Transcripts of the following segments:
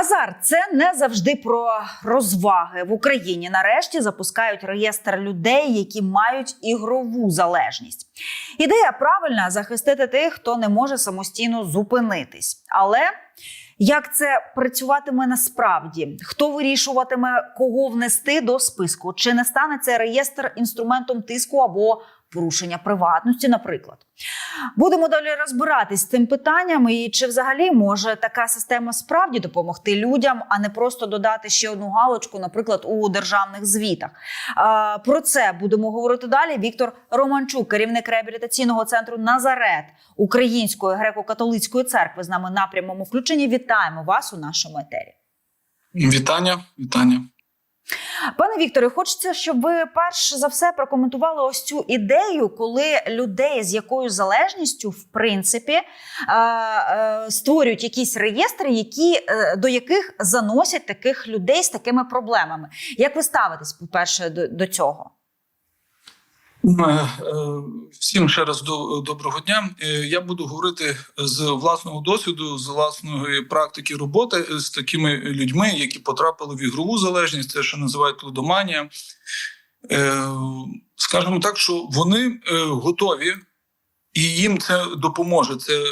Азарт це не завжди про розваги в Україні. Нарешті запускають реєстр людей, які мають ігрову залежність. Ідея правильна захистити тих, хто не може самостійно зупинитись. Але як це працюватиме насправді? Хто вирішуватиме, кого внести до списку? Чи не стане цей реєстр інструментом тиску або порушення приватності, наприклад? Будемо далі розбиратись з цим питанням, і чи взагалі може така система справді допомогти людям, а не просто додати ще одну галочку, наприклад, у державних звітах. Про це будемо говорити далі. Віктор Романчук, керівник реабілітаційного центру Назарет Української греко-католицької церкви, з нами на прямому включенні. Вітаємо вас у нашому етері. Вітання, вітання. Пане Вікторе, хочеться, щоб ви перш за все прокоментували ось цю ідею, коли людей з якою залежністю, в принципі, е, створюють якісь реєстри, які, е, до яких заносять таких людей з такими проблемами. Як ви ставитесь, по-перше, до, до цього? Е, Всім ще раз до- доброго дня. Е, Я буду говорити з власного досвіду, з власної практики роботи з такими людьми, які потрапили в ігрову залежність, це ще називають лудоманія. Е, Скажімо так, що вони готові. І їм це допоможе. Це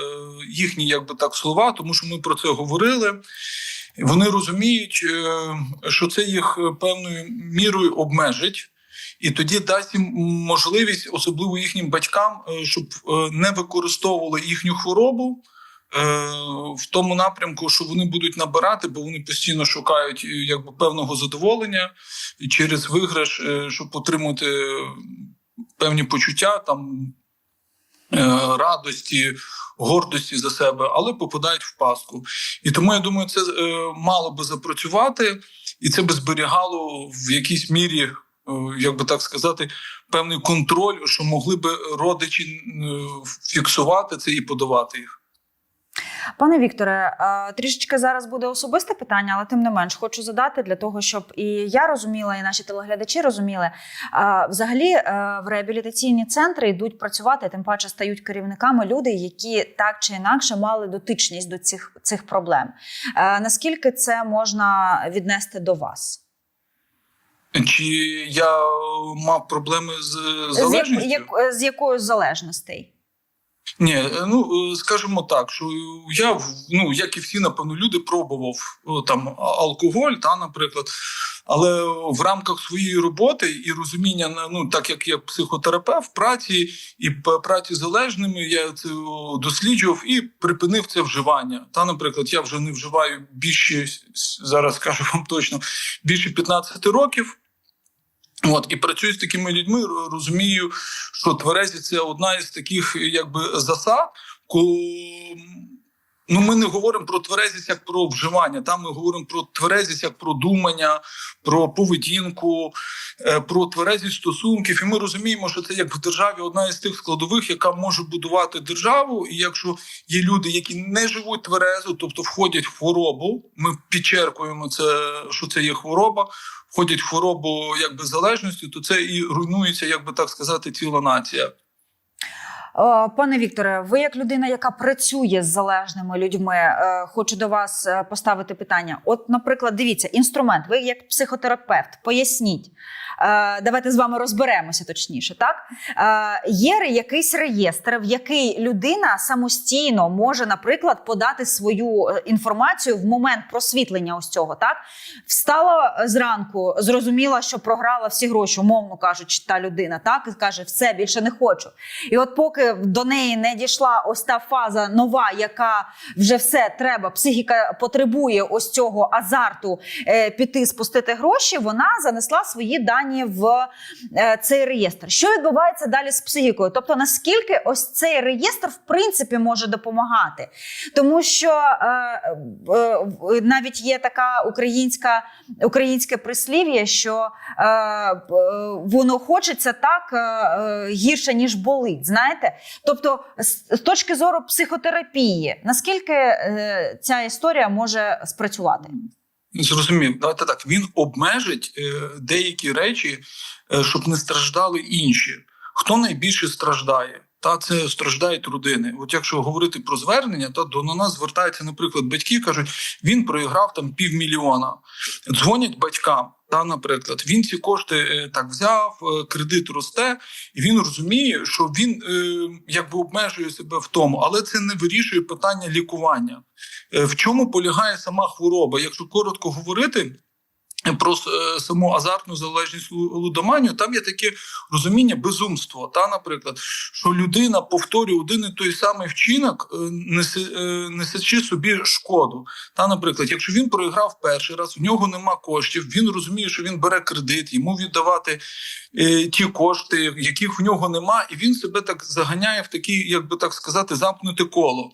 їхні, якби так, слова, тому що ми про це говорили. Вони розуміють, що це їх певною мірою обмежить, і тоді дасть їм можливість, особливо їхнім батькам, е, щоб е, не використовували їхню хворобу е, в тому напрямку, що вони будуть набирати, бо вони постійно шукають якби певного задоволення через виграш, щоб отримати певні почуття там радості, гордості за себе, але попадають в пастку. І тому я думаю, це мало би запрацювати, і це би зберігало в якійсь мірі, як би так сказати, певний контроль, що могли би родичі е, фіксувати це і подавати їх. Пане Вікторе, е, трішечки зараз буде особисте питання, але тим не менш хочу задати для того, щоб і я розуміла, і наші телеглядачі розуміли. Е, Взагалі е, в реабілітаційні центри йдуть працювати, тим паче стають керівниками люди, які так чи інакше мали дотичність до цих, цих проблем. Е, Наскільки це можна віднести до вас? Чи я мав проблеми з З, як, з якою з залежностей? Ні, е, ну е, скажімо так, що я ну як і всі, напевно, люди пробував там алкоголь, та наприклад. Але в рамках своєї роботи і розуміння ну так як я психотерапевт праці і праці залежними, я це досліджував і припинив це вживання. Та, наприклад, я вже не вживаю більше зараз скажу вам точно більше 15 років. От і працюю з такими людьми, розумію, що тверезість це одна із таких якби засад, коли ну ми не говоримо про тверезість як про вживання. Там ми говоримо про тверезість як про думання, про поведінку, е, про тверезість стосунків. І ми розуміємо, що це як в державі одна із тих складових, яка може будувати державу. І якщо є люди, які не живуть тверезо, тобто входять в хворобу, ми підчеркуємо це, що це є хвороба. Входять в хворобу якби залежності, то це і руйнується, як би так сказати, ціла нація. Пане Вікторе, ви як людина, яка працює з залежними людьми, е, хочу до вас е, поставити питання. От, наприклад, дивіться, інструмент. Ви як психотерапевт, поясніть. Е, Давайте з вами розберемося точніше. Так Е, є якийсь реєстр, в який людина самостійно може, наприклад, подати свою е, інформацію в момент просвітлення ось цього. Так встала зранку, зрозуміла, що програла всі гроші, умовно кажучи, та людина, так і каже, все більше не хочу. І от поки до неї не дійшла ось та фаза нова, яка вже все треба, психіка потребує ось цього азарту е, піти спустити гроші, вона занесла свої дані в е, цей реєстр. Що відбувається далі з психікою? Тобто, наскільки ось цей реєстр в принципі може допомагати? Тому що е, навіть є така українська українське прислів'я, що е, воно хочеться так гірше, ніж болить. Знаєте? Тобто, з, точки зору психотерапії, наскільки ця історія може спрацювати? Зрозумів, давайте так. Він обмежить е, деякі речі, е, щоб не страждали інші. Хто найбільше страждає? Та це страждають родини. От якщо говорити про звернення, то до на нас звертаються, наприклад, батьки кажуть, він проіграв там півмільйона. Дзвонять батькам. Та, наприклад, він ці кошти е, так взяв, е, кредит росте, і він розуміє, що він е, якби обмежує себе в тому, але це не вирішує питання лікування. В чому полягає сама хвороба? Якщо коротко говорити. Про е, саму азартну залежність лу- лудоманію, там є таке розуміння безумство. Та, наприклад, що людина повторює один і той самий вчинок, е, несе- е, собі шкоду. Та, наприклад, якщо він проіграв перший раз, в нього нема коштів, він розуміє, що він бере кредит, йому віддавати ті кошти, яких в нього нема, і він себе так заганяє в такі, як би так сказати, замкнуте коло.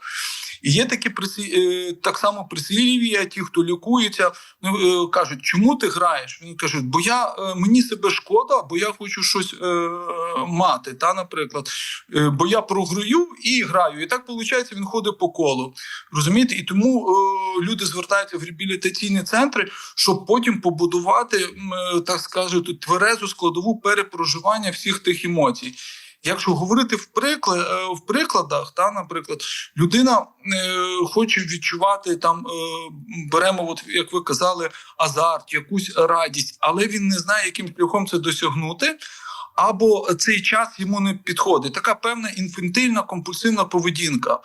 І є такі присі... е, так само прислів'я, ті, хто лікується, ну, е, кажуть, чому ти граєш? Він каже, бо я е, мені себе шкода, бо я хочу щось е, мати. Та, наприклад, бо я програю і граю. І так виходить, він ходить по колу. Розумієте? І тому е, люди звертаються в реабілітаційні центри, щоб потім побудувати, е, так скажуть, тверезу складову перепроживання всіх тих емоцій. Якщо говорити в приклад, в прикладах, та наприклад, людина е, хоче відчувати там, е, беремо, от як ви казали, азарт, якусь радість, але він не знає, яким шляхом це досягнути. Або цей час йому не підходить. Така певна інфантильна компульсивна поведінка.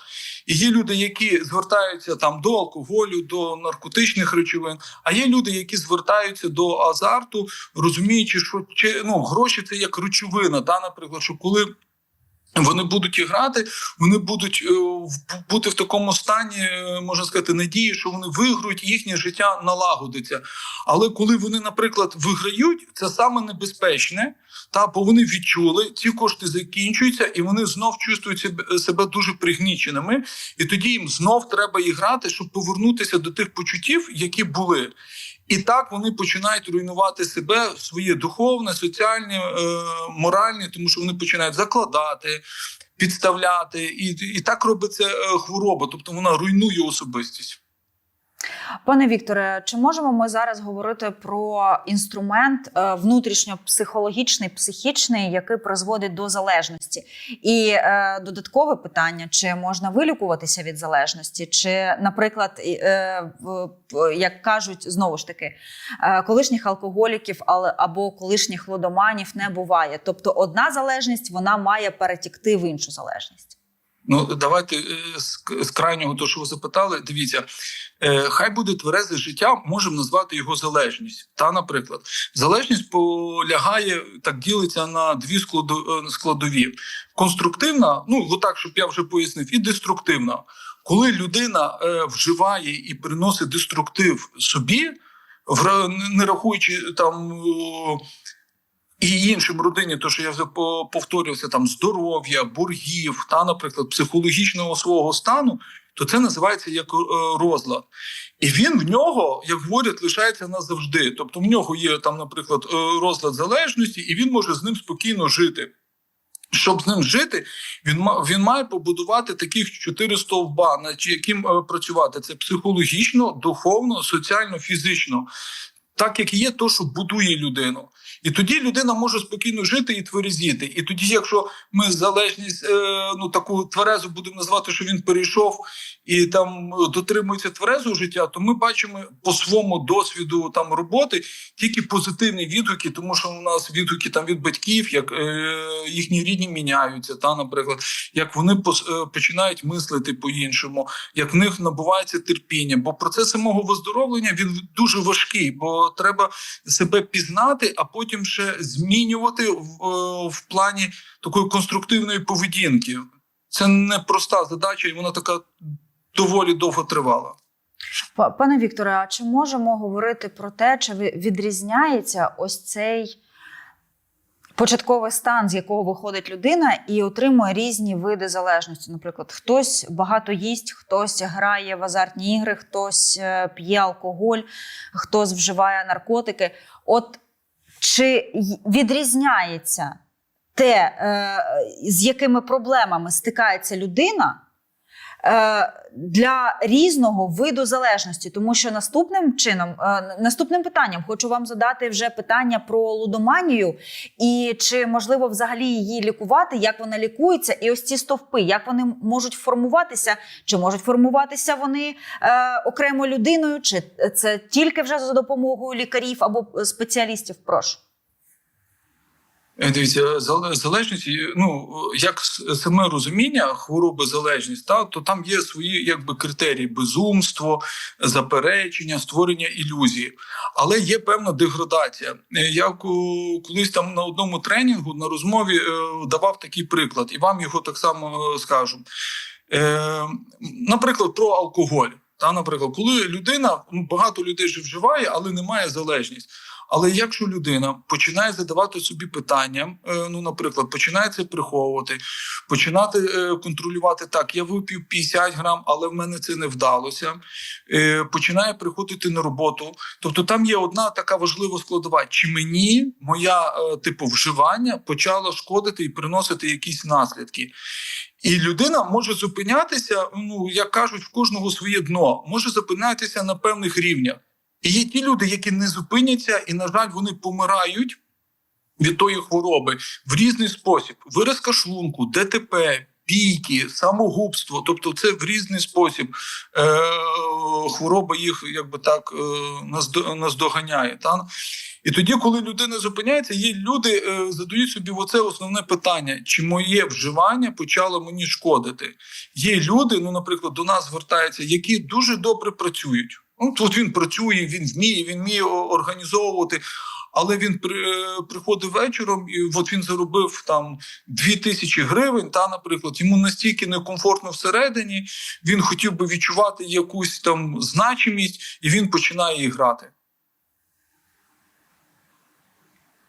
І є люди, які звертаються там до алкоголю, до наркотичних речовин. А є люди, які звертаються до азарту, розуміючи, що ну, гроші це як речовина. Та, наприклад, що коли вони будуть і грати, вони будуть е, бути в такому стані, е, можна сказати, надії, що вони виграють, їхнє життя налагодиться. Але коли вони, наприклад, виграють, це саме небезпечне, та бо вони відчули, ці кошти закінчуються, і вони знов чувствують себе, себе дуже пригніченими. І тоді їм знов треба і грати, щоб повернутися до тих почуттів, які були. І так вони починають руйнувати себе, своє духовне, соціальне, е, моральне, тому що вони починають закладати, підставляти, і, і так робиться е, хвороба, тобто вона руйнує особистість. Пане Вікторе, чи можемо ми зараз говорити про інструмент е, внутрішньо-психологічний, психічний, який призводить до залежності? І е, додаткове питання: чи можна вилікуватися від залежності? Чи, наприклад, е, як кажуть знову ж таки, е, колишніх алкоголіків або колишніх лодоманів не буває. Тобто, одна залежність вона має перетікти в іншу залежність. Ну давайте е, з, крайнього, то що ви запитали, дивіться, е, хай буде тверезе життя, можемо назвати його залежність. Та, наприклад, залежність полягає так, ділиться на дві е, складові: конструктивна, ну отак, щоб я вже пояснив, і деструктивна. Коли людина вживає і приносить деструктив собі, не рахуючи там. І іншим родині, то що я вже повторювався, там здоров'я, боргів та, наприклад, психологічного свого стану, то це називається як е, розлад. І він в нього, як говорять, лишається назавжди. Тобто, в нього є там, наприклад, е, розлад залежності, і він може з ним спокійно жити. Щоб з ним жити, він він має побудувати таких чотири стовба, над яким е, працювати. Це психологічно, духовно, соціально, фізично. Так як є, то що будує людину. І тоді людина може спокійно жити і тверезіти. І тоді, якщо ми залежність, е, ну таку тверезу будемо назвати, що він перейшов і там е, дотримується тверезого життя, то ми бачимо по своєму досвіду там роботи тільки позитивні відгуки, тому що у нас відгуки там від батьків, як е, їхні рідні міняються, та, наприклад, як вони е, починають мислити по-іншому, як в них набувається терпіння. Бо процес самого виздоровлення він дуже важкий, бо треба себе пізнати, а потім ще змінювати в, е, в плані такої конструктивної поведінки. Це не проста задача, і вона така доволі довго тривала. Пане Вікторе, а чи можемо говорити про те, чи відрізняється ось цей початковий стан, з якого виходить людина, і отримує різні види залежності? Наприклад, хтось багато їсть, хтось грає в азартні ігри, хтось е, п'є алкоголь, хтось вживає наркотики. От чи відрізняється те, е, з якими проблемами стикається людина? Е, для різного виду залежності, тому що наступним чином, е, наступним питанням хочу вам задати вже питання про лудоманію і чи можливо взагалі її лікувати, як вона лікується, і ось ці стовпи, як вони можуть формуватися, чи можуть формуватися вони е, окремо людиною, чи це тільки вже за допомогою лікарів або спеціалістів? Прошу. Е, Дивіться, залежність, е, ну як саме розуміння хвороби залежність, та то там є свої якби критерії: безумство, заперечення, створення ілюзії. Але є певна деградація. Е, Я колись там на одному тренінгу на розмові е, давав такий приклад, і вам його так само е, скажу. Е, наприклад, про алкоголь. Та, наприклад, коли людина ну, багато людей вже вживає, але не має залежність. Але якщо людина починає задавати собі питання, е, ну, наприклад, починає це приховувати, починати е, контролювати так, я вип'ю 50 грам, але в мене це не вдалося. е, Починає приходити на роботу. Тобто там є одна така важлива складова: чи мені моя типу вживання почало шкодити і приносити якісь наслідки. І людина може зупинятися, ну як кажуть, в кожного своє дно, може зупинятися на певних рівнях. І є ті люди, які не зупиняться, і, на жаль, вони помирають від тої хвороби в різний спосіб: виразка шлунку, ДТП, бійки, самогубство. Тобто, це в різний спосіб е- хвороба їх якби так е- наздо- наздоганяє. Та? І тоді, коли людина зупиняється, є люди е, задають собі оце основне питання: чи моє вживання почало мені шкодити? Є люди, ну, наприклад, до нас звертаються, які дуже добре працюють. Ну, от він працює, він вміє, він вміє організовувати. Але він при, е, приходив вечором, і от він заробив там дві тисячі гривень. Та, наприклад, йому настільки некомфортно всередині, він хотів би відчувати якусь там значимість, і він починає грати.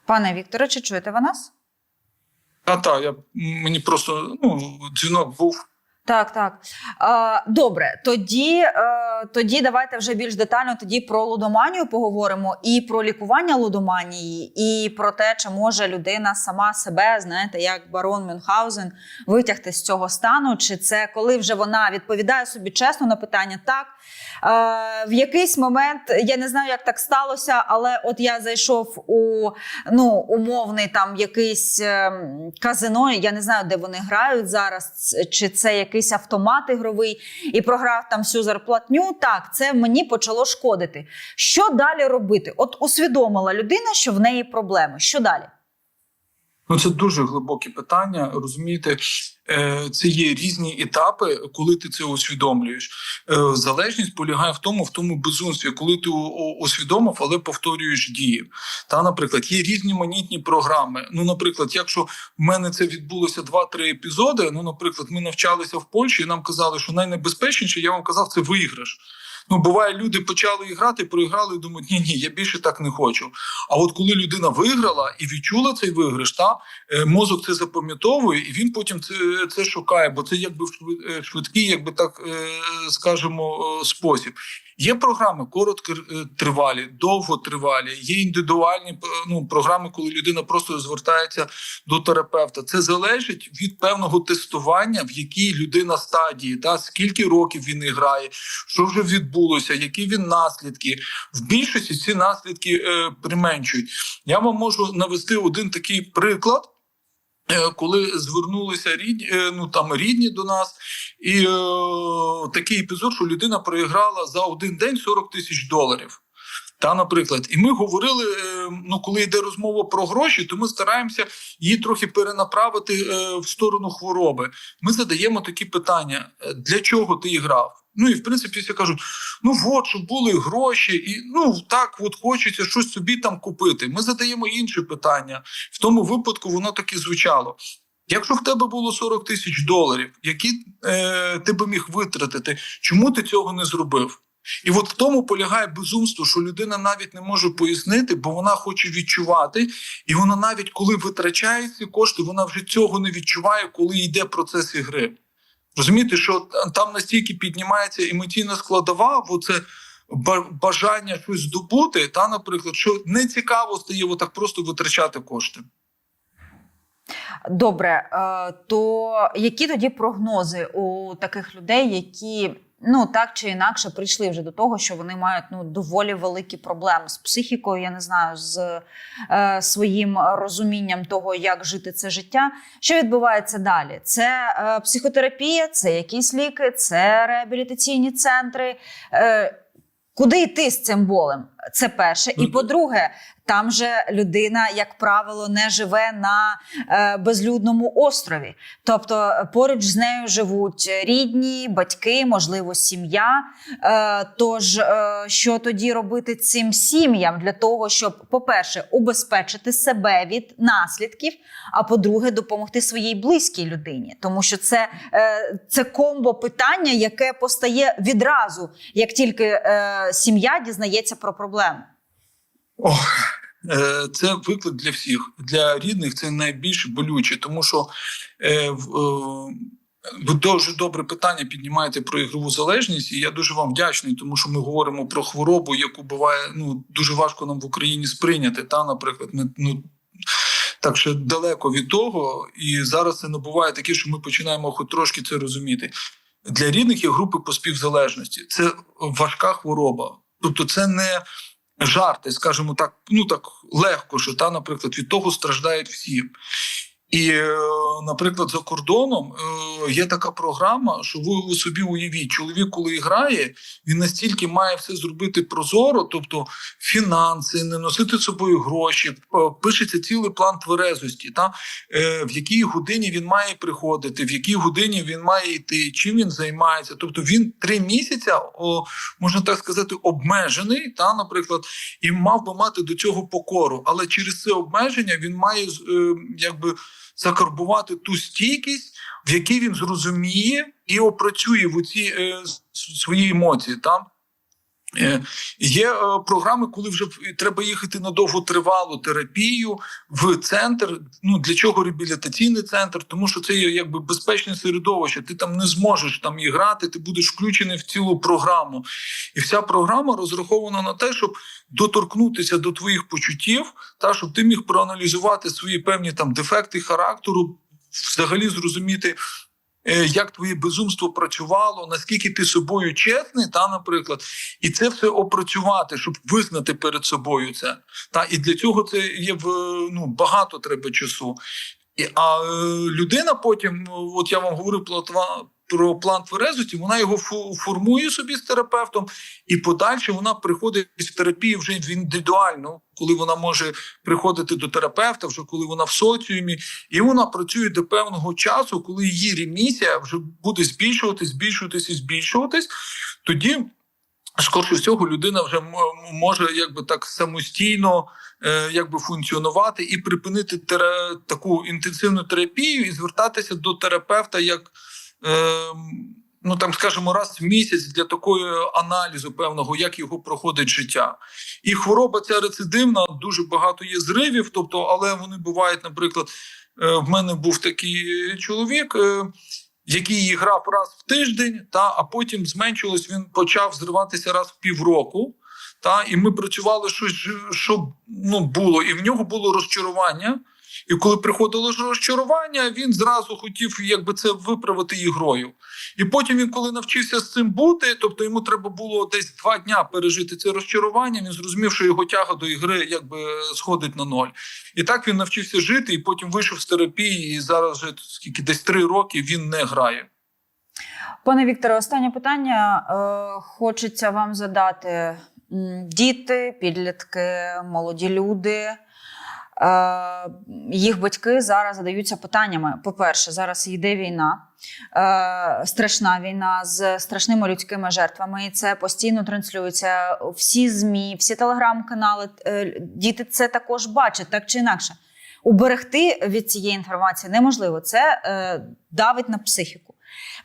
Пане Вікторе, чи чуєте ви нас? А так, я мені просто ну, дзвінок був. Так, так. Добре, тоді, е, тоді давайте вже більш детально тоді про лудоманію поговоримо і про лікування лудоманії, і про те, чи може людина сама себе, знаєте, як барон Мюнхгаузен, витягти з цього стану, чи це коли вже вона відповідає собі чесно на питання так. Е, в якийсь момент я не знаю, як так сталося, але от я зайшов у ну, умовний там якийсь ем, казино. Я не знаю, де вони грають зараз, чи це якийсь автомат ігровий, і програв там всю зарплатню. Так, це мені почало шкодити. Що далі робити? От усвідомила людина, що в неї проблеми. Що далі? Ну, це дуже глибоке питання. Розумієте, Е, це є різні етапи, коли ти це усвідомлюєш. Е, Залежність полягає в тому, в тому безумстві, коли ти усвідомив, але повторюєш дії. Та, наприклад, є різні манітні програми. Ну, наприклад, якщо в мене це відбулося 2-3 епізоди. Ну, наприклад, ми навчалися в Польщі, і нам казали, що найнебезпечніше, я вам казав, це виграш. Ну, буває, люди почали грати, проіграли і думають, ні, ні, я більше так не хочу. А от коли людина виграла і відчула цей виграш, та е, мозок це запам'ятовує, і він потім це, це шукає, бо це якби е, швидкий, якби так е, скажемо, спосіб. Є програми короткотривалі, довготривалі, є індивідуальні ну, програми, коли людина просто звертається до терапевта. Це залежить від певного тестування, в якій людина стадії, та скільки років він грає, що вже відбулося, які він наслідки. В більшості ці наслідки е, применшують. Я вам можу навести один такий приклад. е, Коли звернулися рідні, е, ну там рідні до нас, і е, такий епізод, що людина проіграла за один день 40 тисяч доларів. Та, наприклад, і ми говорили: е, ну, коли йде розмова про гроші, то ми стараємося її трохи перенаправити е, в сторону хвороби. Ми задаємо такі питання: е, для чого ти грав? Ну і в принципі всі кажуть: ну от, щоб були гроші, і ну так, от хочеться щось собі там купити. Ми задаємо інше питання. В тому випадку воно так і звучало. Якщо в тебе було 40 тисяч доларів, які е, ти би міг витратити, чому ти цього не зробив? І от в тому полягає безумство, що людина навіть не може пояснити, бо вона хоче відчувати, і вона навіть коли витрачає ці кошти, вона вже цього не відчуває, коли йде процес ігри. Розумієте, що там настільки піднімається емоційна складова, бо це ба- бажання щось здобути, та, наприклад, що не цікаво стає так просто витрачати кошти. Добре, е, то які тоді прогнози у таких людей, які ну так чи інакше прийшли вже до того, що вони мають ну доволі великі проблеми з психікою, я не знаю, з е, своїм розумінням того, як жити це життя. Що відбувається далі? Це е, психотерапія, це якісь ліки, це реабілітаційні центри. Е, Куди йти з цим болем? Це перше. І по-друге, там же людина, як правило, не живе на е, безлюдному острові. Тобто е, поруч з нею живуть рідні, батьки, можливо, сім'я. Е, тож, е, що тоді робити цим сім'ям для того, щоб, по-перше, убезпечити себе від наслідків, а по-друге, допомогти своїй близькій людині, тому що це, е, це комбо питання, яке постає відразу, як тільки е, сім'я дізнається про проблему. Ох, е, це виклик для всіх. Для рідних це найбільш болюче, тому що е, е, ви дуже добре питання піднімаєте про ігрову залежність, і я дуже вам вдячний, тому що ми говоримо про хворобу, яку буває ну дуже важко нам в Україні сприйняти. Та, наприклад, ми ну. Так що далеко від того, і зараз це набуває таке, що ми починаємо хоч трошки це розуміти. Для рідних є групи по співзалежності. Це важка хвороба. Тобто, це не жарти, скажімо так, ну так легко, що та, наприклад, від того страждають всі. І, е, наприклад, за кордоном е, є така програма, що ви собі уявіть, чоловік, коли грає, він настільки має все зробити прозоро, тобто фінанси, не носити з собою гроші, е, пишеться цілий план тверезості, та в якій годині він має приходити, в якій годині він має йти, чим він займається. Тобто він три місяці, можна так сказати, обмежений, та, наприклад, і мав би мати до цього покору. Але через це обмеження він має якби закарбувати ту стійкість, в якій він зрозуміє і опрацює в ці е, свої емоції. Та? Е, Є е, програми, коли вже треба їхати на довготривалу терапію в центр. Ну для чого реабілітаційний центр? Тому що це є якби безпечне середовище. Ти там не зможеш там і грати, ти будеш включений в цілу програму. І вся програма розрахована на те, щоб доторкнутися до твоїх почуттів, та щоб ти міг проаналізувати свої певні там дефекти характеру, взагалі зрозуміти. Е, Як твоє безумство працювало, наскільки ти собою чесний, та, наприклад, і це все опрацювати, щоб визнати перед собою це. Та і для цього це є в ну багато треба часу. І, а е, людина потім, от я вам говорю, про, тва- про план тверезості, вона його формує собі з терапевтом, і подальше вона приходить в терапію вже в індивідуально, коли вона може приходити до терапевта, вже коли вона в соціумі, і вона працює до певного часу, коли її ремісія вже буде збільшуватись, збільшуватись і збільшуватись, тоді. Скорше всього, людина вже може якби так самостійно е, якби функціонувати і припинити тера- таку інтенсивну терапію і звертатися до терапевта як ну там, скажімо, раз в місяць для такої аналізу певного, як його проходить життя. І хвороба ця рецидивна, дуже багато є зривів, тобто, але вони бувають, наприклад, е, в мене був такий чоловік. Е, який грав раз в тиждень, та а потім зменшилось. Він почав зриватися раз в півроку. Та і ми працювали щось, що ну було, і в нього було розчарування. І коли приходило розчарування, він зразу хотів якби це виправити ігрою. І потім він, коли навчився з цим бути, тобто йому треба було десь два дня пережити це розчарування. Він зрозумів, що його тяга до ігри якби сходить на ноль. І так він навчився жити, і потім вийшов з терапії. І зараз вже скільки десь три роки він не грає. Пане Вікторе, останнє питання е, хочеться вам задати. Діти, підлітки, молоді люди. Е, їх батьки зараз задаються питаннями. По-перше, зараз йде війна, е, страшна війна з страшними людськими жертвами. І це постійно транслюється всі ЗМІ, всі телеграм-канали. Е, Діти це також бачать, так чи інакше. Уберегти від цієї інформації неможливо. Це е, давить на психіку.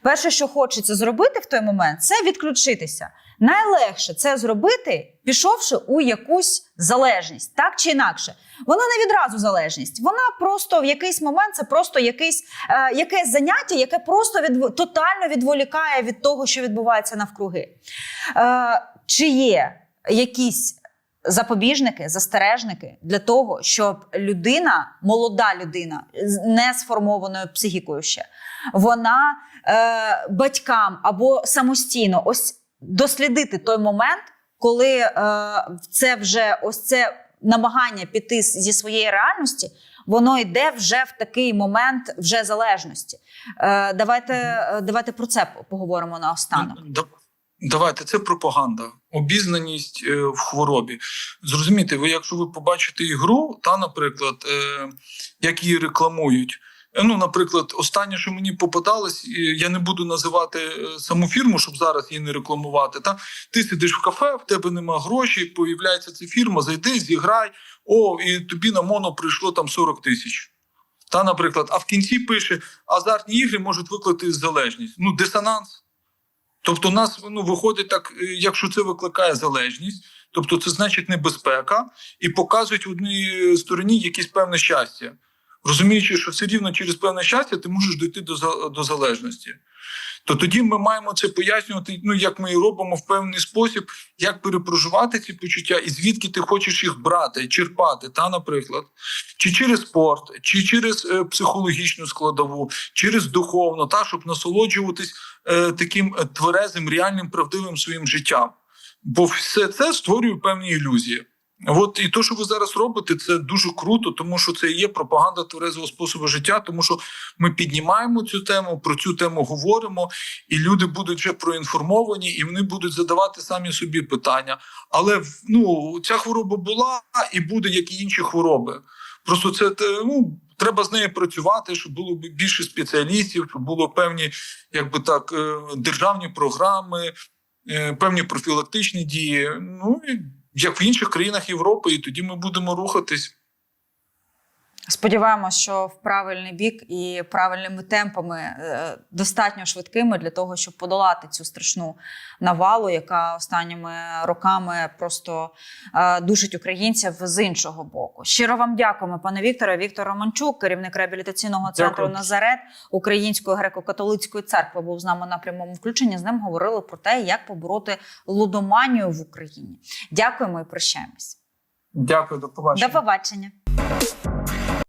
Перше, що хочеться зробити в той момент, це відключитися. Найлегше це зробити, пішовши у якусь залежність, так чи інакше. Вона не відразу залежність. Вона просто в якийсь момент це просто якийсь, е, якесь заняття, яке просто від, тотально відволікає від того, що відбувається навкруги. Е, чи є якісь запобіжники, застережники для того, щоб людина, молода людина з несформованою психікою ще, вона е, батькам або самостійно ось дослідити той момент, коли е, це вже ось це намагання піти зі своєї реальності, воно йде вже в такий момент вже залежності. Е, давайте, е, давайте про це поговоримо наостанок. Да- Давайте, це пропаганда, обізнаність е, в хворобі. Зрозумійте, ви, якщо ви побачите ігру, та, наприклад, е, як її рекламують. Е, Ну, наприклад, останнє, що мені попадалось, я не буду називати е, саму фірму, щоб зараз її не рекламувати. Та ти сидиш в кафе, в тебе нема грошей, появляється ця фірма, зайди, зіграй. О, і тобі на моно прийшло там 40 тисяч. Та, наприклад, а в кінці пише: азартні ігри можуть викликати залежність. Ну, дисонанс. Тобто, у нас ну, виходить так, е, якщо це викликає залежність, тобто це значить небезпека, і показують в одній стороні якесь певне щастя. Розуміючи, що все рівно через певне щастя ти можеш дійти до, до залежності. То тоді ми маємо це пояснювати, ну як ми і робимо в певний спосіб, як перепроживати ці почуття, і звідки ти хочеш їх брати, черпати, та, наприклад, чи через спорт, чи через е, психологічну складову, через духовну, та щоб насолоджуватись е, таким е, тверезим, реальним, правдивим своїм життям. Бо все це створює певні ілюзії. От і то, що ви зараз робите, це дуже круто, тому що це є пропаганда тверезого способу життя, тому що ми піднімаємо цю тему, про цю тему говоримо, і люди будуть вже проінформовані, і вони будуть задавати самі собі питання. Але ну, ця хвороба була і буде, як і інші хвороби. Просто це ну, треба з нею працювати, щоб було більше спеціалістів, щоб було певні, якби так, е, державні програми, е, певні профілактичні дії. Ну і як в інших країнах Європи, і тоді ми будемо рухатись. Сподіваємось, що в правильний бік і правильними темпами е, достатньо швидкими для того, щоб подолати цю страшну навалу, яка останніми роками просто е, душить українців з іншого боку. Щиро вам дякуємо, пане Вікторе. Віктор Романчук, керівник реабілітаційного центру Дякую. Назарет Української греко-католицької церкви, був з нами на прямому включенні. З ним говорили про те, як побороти лудоманію в Україні. Дякуємо і прощаємось. Дякую, до побачення. До побачення.